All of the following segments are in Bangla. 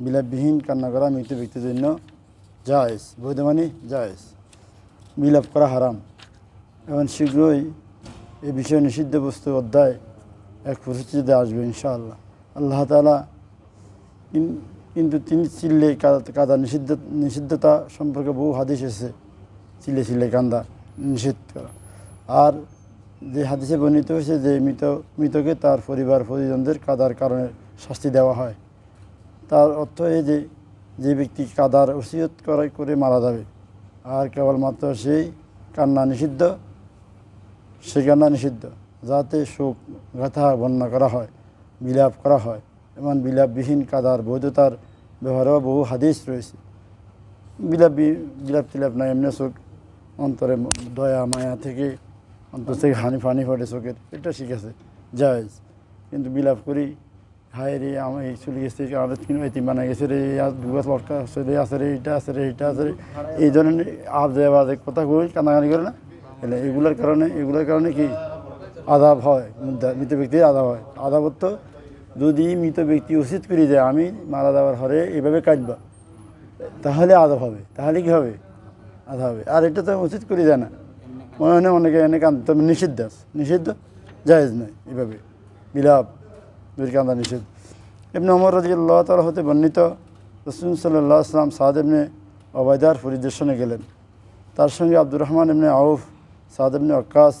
বিলাপবিহীন কান্না করা মৃত ব্যক্তির জন্য জায়েজ বৈধ মানে জায়েজ বিলাপ করা হারাম এবং শীঘ্রই এ বিষয়ে নিষিদ্ধ বস্তু অধ্যায় এক পরিস্থিতিতে আসবে ইনশাআল্লাহ আল্লাহ তালা কিন্তু তিনি চিল্লে কাদা নিষিদ্ধ নিষিদ্ধতা সম্পর্কে বহু হাদিস এসেছে চিল্লে চিল্লে কান্দা নিষিদ্ধ করা আর যে হাদিসে বর্ণিত হয়েছে যে মৃত, মৃতকে তার পরিবার পরিজনদের কাদার কারণে শাস্তি দেওয়া হয়। তার অর্থ এই যে যে ব্যক্তি কাদার ওসিয়ত করে করে মারা যাবে, আর কেবলমাত্র সেই কান্না নিষিদ্ধ, সে কান্না নিষিদ্ধ, যাতে শোক গাথা বর্ণনা করা হয়, বিলাপ করা হয় এমন বিলাপবিহীন কাদার বৈধতার ব্যবহারেও বহু হাদিস রয়েছে। বিলাপ বিলাপ টিলাপ নাই, এমনি চোখ অন্তরে দয়া, মায়া থেকে অন্তর থেকে হানি ফানি ফটে চোখের, এটা ঠিক আছে, জায়েজ। কিন্তু বিলাপ করি, হায় রে আমার এই চলে গেছে আমাদের তিন এটি মানা গেছে রে দুগাছ লটকা আছে রে আছে রে এইটা আছে রে এইটা আছে রে। এই ধরনের আব দেয় বাজে কথা কই, কান্নাকানি করে না? এলে এগুলোর কারণে এগুলোর কারণে কি? আদাব হয় মৃত ব্যক্তির আদাব হয়। আদাবত তো যদি মৃত ব্যক্তি উচিত করে যায় আমি মারা যাওয়ার হরে এভাবে কাটবা তাহলে আদাব হবে। তাহলে কি হবে? আদা হবে। আর এটা তো উচিত করে যায় না। মনে অনেকে এনে কান্দ তবে নিষিদ্ধ। নিষিদ্ধ জায়েজ নয় এভাবে। বিলাপ দুই কান্দা নিষিদ্ধ। এমনি অমর রাজি আল্লাহ তালা হতে বর্ণিত রসুল সাল্লাহ আসলাম সাদ এমনি অবায়দার পরিদর্শনে গেলেন। তার সঙ্গে আব্দুর রহমান এমনি আউফ, সাদ এমনি আক্কাস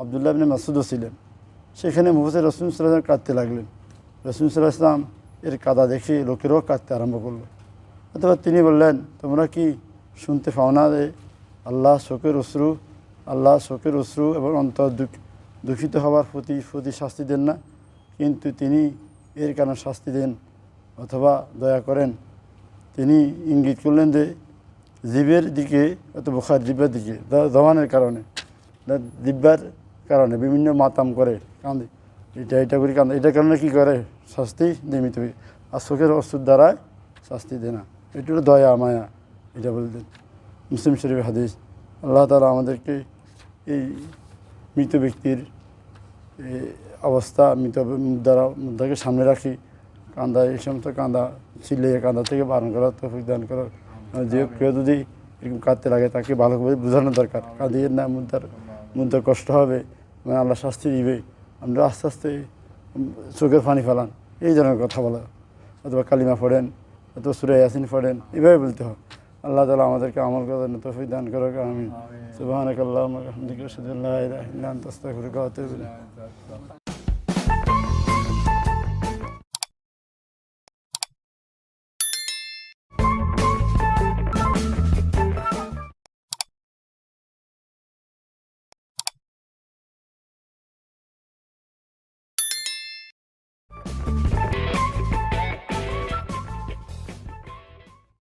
আবদুল্লাহ এমনি মাসুদও ছিলেন। সেখানে মুহসের রসুল সাল্লাম কাঁদতে লাগলেন। রসুল সাল্লাহ ইসলাম এর কাদা দেখে লোকেরও কাঁদতে আরম্ভ করল। অথবা তিনি বললেন, তোমরা কি শুনতে পাও না আল্লাহ শোকের অশ্রু আল্লাহ শোকের অশ্রু এবং অন্তর দুঃখ দূষিত হওয়ার প্রতি প্রতি শাস্তি দেন না, কিন্তু তিনি এর কারণে শাস্তি দেন অথবা দয়া করেন? তিনি ইঙ্গিত করলেন যে জীবের দিকে অত বোখার জীবের দিকে জবানের কারণে জিব্বার কারণে বিভিন্ন মাতাম করে কান্দে এটা এটা করে কান্দে এটার কারণে কী করে? শাস্তি নিয়মিত। আর চোখের অস্ত্র দ্বারায় শাস্তি দেয় না। এটা হলো দয়া, মায়া, এটা বলতেন মুসলিম শরীফ হাদিস। আল্লাহ তালা আমাদেরকে এই মৃত ব্যক্তির অবস্থা মৃত মুদ্রা মুদ্রাকে সামনে রাখি কান্দা এই সমস্ত কান্দা চিল্লে কান্দা থেকে বারণ করার তৌফিক দান করার যে কেউ যদি এরকম কাঁদতে লাগে তাকে ভালোভাবে বোঝানো দরকার। কাঁদিয়ে না মুদ্রার মুদ্রার কষ্ট হবে মানে আল্লাহ শাস্তি দিবে। আমরা আস্তে আস্তে চোখের পানি ফেলান। এই ধরনের কথা বলা। অথবা কালিমা পড়েন অথবা সুরে ইয়াসিন পড়েন এভাবে বলতে হয়। আল্লাহ তালা আমাদেরকে আমল করার তফি দান করুক আমি সুবাহ আল্লাহ আহমদিক